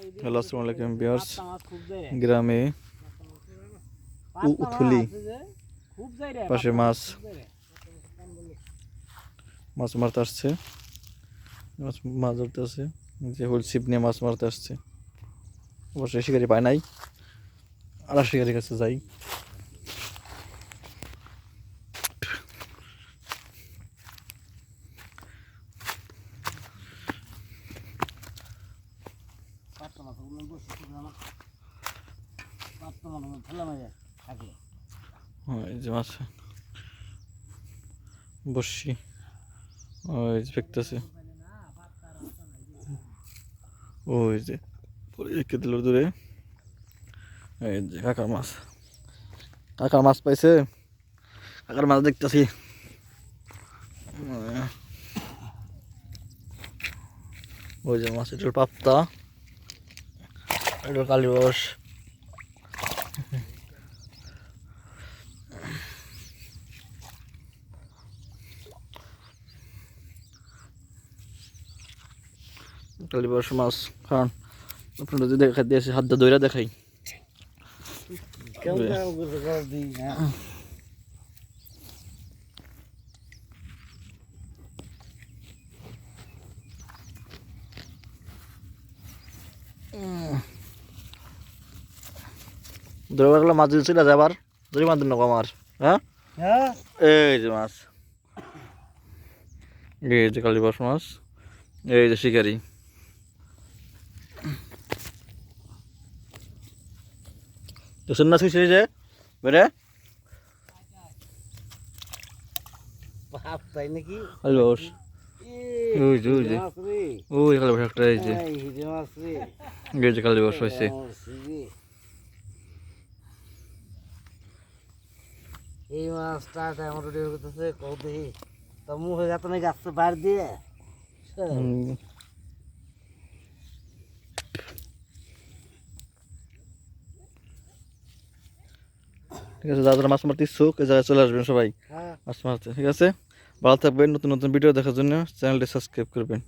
Hello আসসালামু আলাইকুম বিয়ার্স। গ্রামে উথুলি। পাশে মাছ। মাছ মারতে আসছে মাছ মাছ ধরতে আসছে যে হুল ছিপ নিয়ে মাছ মারতে আসছে অবশ্যই শিকারি পায় নাই আর শিকারির কাছে যাই পাত্তা মাছ ওগুলো বসে পাত্তা মাছ। ফেলে থাকলে হ্যাঁ, যে মাছ বসছি ওই ফেকতেছে ওই যে দিল দূরে। এই যে কাকার মাছ। কাকার মাছ পাইছে। কাকার মাছ দেখতেছি। ওই যে মাছ এটার পাপ্তা। এটার কালীবাস কালীবাস মাছ কারণ আপনারা যদি দেখা দিয়েছে হাত দিয়ে দইরা দেখাই কেউ বুঝলে? কেউ করে করে দিই হ্যাঁ ধরে গেলে মাছ যদি চলে যায় আবার মাছ দিন আমার হ্যাঁ? হ্যাঁ? এই যে মাছ। এই যে কালীবাস মাছ এই যে শিকারি। দেখছেন না শুয়েছে যে বেড়ে? তাই নাকি? কালীবাস ওই যে, ওই যে। মাছ রে। ওই কালীবাস একটা এই যে। এই হিরে মাছ রে। এই যে কালীবাস হয়েছে মাছ রে। এই মাছটা আমার রেডি করতেছে কৌ দেখি। তো মুখে গাতে নাকি আসছে বার দিয়ে? ঠিক আছে যারা মাছ মারতে ইচ্ছুক এই জায়গায় চলে আসবেন সবাই। হ্যাঁ। মাছ মারতে ঠিক আছে? ভালো থাকবেন নতুন নতুন ভিডিও দেখার জন্য চ্যানেলটি সাবস্ক্রাইব করবেন।